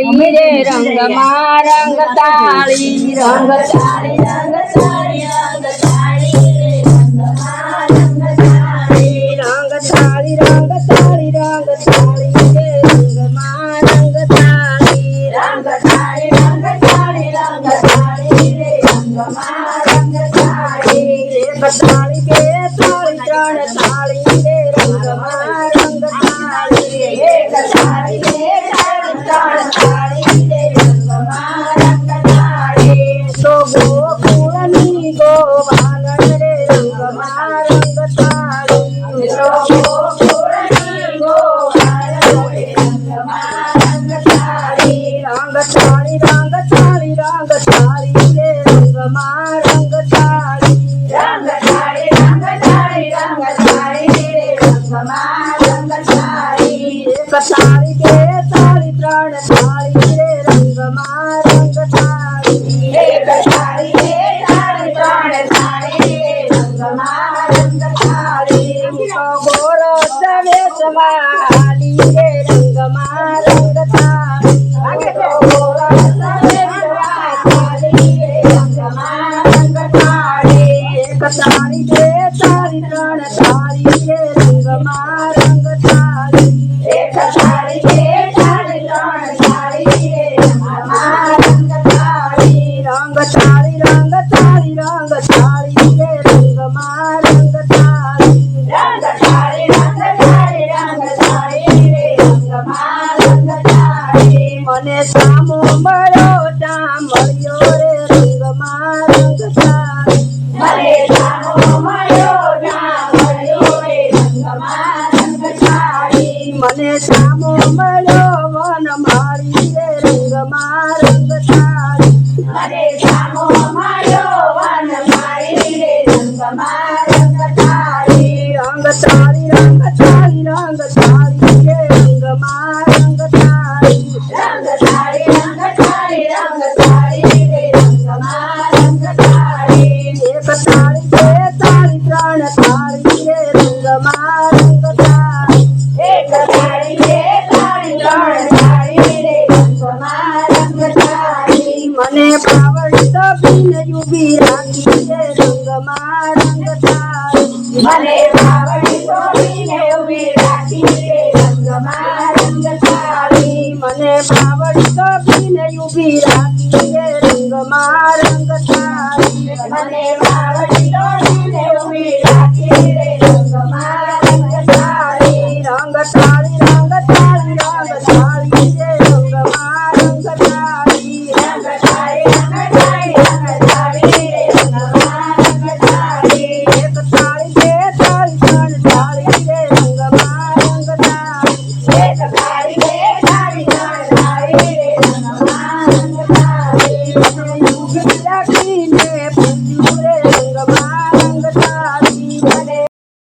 તાળી રે રંગમાં રંગ તાળી રંગ તાળી રંગ તાળી રંગ તાળી રંગ તાળી રંગ તાળી બે તાળી ત્રણ તાળી રે રંગમાં રંગ તાળી એક તાળી બે તાળી ત્રણ તાળી રે રંગમાં ગોળ દવેશમાં હાલી રે રંગ તાળી ગોળ દવેશમાં હાલી રે રંગમાં રંગ તાળી એક તાળી બે તાળી ત્રણ તાળી રે રંગ તાળી એક તાળી બે તાળી ત્રણ તાળી રે રંગમાં રંગ તાળી રંગ તાળી રંગ તાળી રંગ તાળી રે રંગ તાળી મને સામો મળ્યો તા મળ્યો રે રંગ તાળી મને સામો મળ્યો તા મળ્યો રે રંગ તાળી મને સામો મળ્યો વન મારી રે રંગ તાળી મને સામો મળ્યો વન મારી રે રંગ તાળી રંગ તાળી રંગ તાળી રંગ રે મને પાવડી તો રાખી છે રંગમાં રંગતા મને પાવડી તો પીને રાખી રે રંગમાં રંગ મને પાવડી તો પીને રાખી છે રંગમાં રંગ